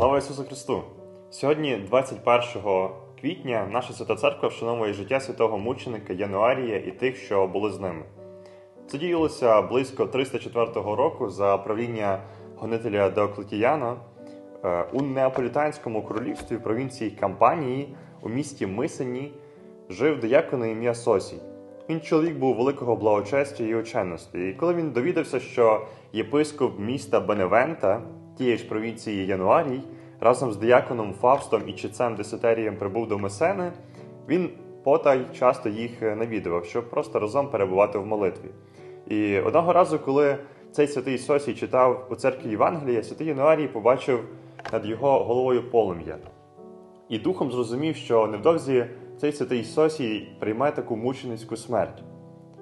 Слава Ісусу Христу! Сьогодні, 21 квітня, наша свята церква вшановує життя святого мученика Януарія і тих, що були з ними. Це діялося близько 304 року за правління гонителя Деоклетіяна е, у Неаполітанському королівстві провінції Кампанії у місті Мисені жив диякон на ім'я Сосій. Він чоловік був великого благочестя і ученості. І коли він довідався, що єпископ міста Беневента, тієї ж провінції Януарій, разом з дияконом Фавстом і читцем Деситерієм прибув до Месени, він потай часто їх навідував, щоб просто разом перебувати в молитві. І одного разу, коли цей святий Сосій читав у церкві Євангелія, святий Януарій побачив над його головою полум'я. І духом зрозумів, що невдовзі цей святий Сосій прийме таку мученицьку смерть.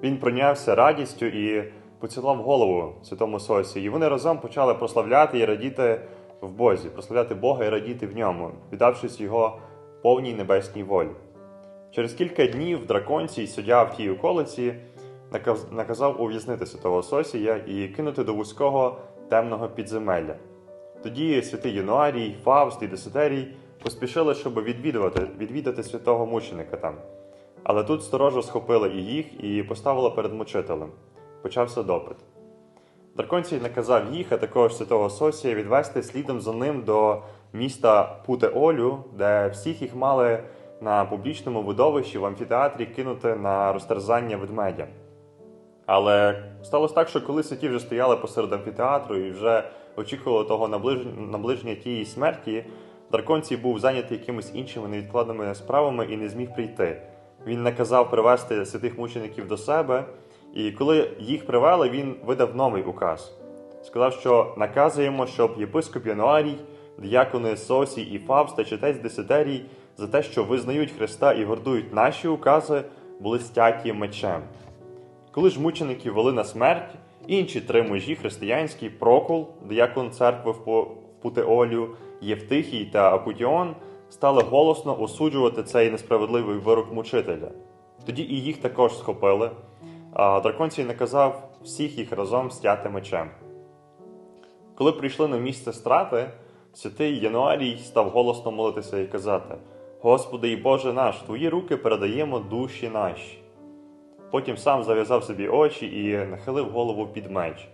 Він прийнявся радістю і поцілував голову святому Сосі. І вони разом почали прославляти і радіти в Бозі, прославляти Бога і радіти в ньому, віддавшись його повній небесній волі. Через кілька днів драконцій, суддя в тій околиці, наказав ув'язнити святого Сосія і кинути до вузького темного підземелля. Тоді святий Януарій, Фавст і Деситерій поспішили, щоб відвідувати, відвідати святого мученика там. Але тут сторожа схопила і їх і поставила перед мучителем. Почався допит. Драконцій наказав їх, а також святого Сосія, відвести слідом за ним до міста Путеолю, де всіх їх мали на публічному видовищі в амфітеатрі кинути на розтерзання ведмедя. Але сталося так, що коли святі вже стояли посеред амфітеатру і вже очікували того наближ- наближення тієї смерті, Драконцій був зайнятий якимись іншими невідкладними справами і не зміг прийти. Він наказав привести святих мучеників до себе, і коли їх привели, він видав новий указ. Сказав, що наказуємо, щоб єпископ Януарій, діякони Сосій і Фавст та читець Деситерій за те, що визнають Христа і гордують наші укази, були стяті мечем. Коли ж мучеників вели на смерть, інші три мужі християнські Прокул, диякон церкви в Путеолю, Євтихій та Апутіон, стали голосно осуджувати цей несправедливий вирок мучителя. Тоді і їх також схопили, драконцій наказав всіх їх разом стяти мечем. Коли прийшли на місце страти, святий Януарій став голосно молитися і казати: Господи і Боже наш, Твої руки передаємо душі наші. Потім сам зав'язав собі очі і нахилив голову під меч.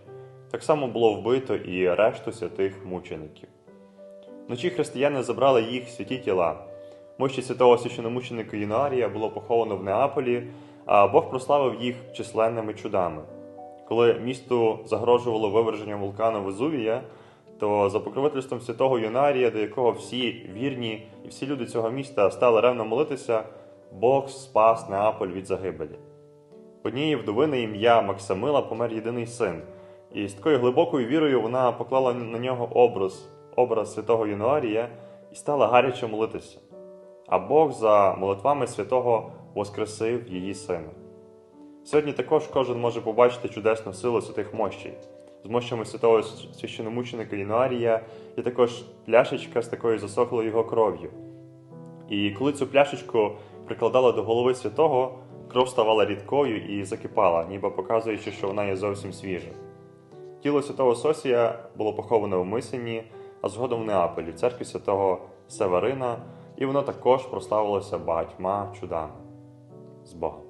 Так само було вбито і решту святих мучеників. Вночі християни забрали їх святі тіла. Мощі святого священомученика Януарія було поховано в Неаполі, Бог прославив їх численними чудами. Коли місту загрожувало виверження вулкану Везувія, то за покровительством святого Юнарія, до якого всі вірні і всі люди цього міста стали ревно молитися, Бог спас Неаполь від загибелі. Однієї вдови на ім'я Максимила помер єдиний син, і з такою глибокою вірою вона поклала на нього образ, образ святого Януарія і стала гаряче молитися. А Бог за молитвами святого воскресив її сина. Сьогодні також кожен може побачити чудесну силу святих мощей. З мощами святого священомученика Януарія є також пляшечка з такою засохлою його кров'ю. І коли цю пляшечку прикладали до голови святого, кров ставала рідкою і закипала, ніби показуючи, що вона є зовсім свіжа. Тіло святого Сосія було поховане в Мисені, а згодом в Неаполі, в церкві святого Северина, і воно також прославилося багатьма чудами з Богом.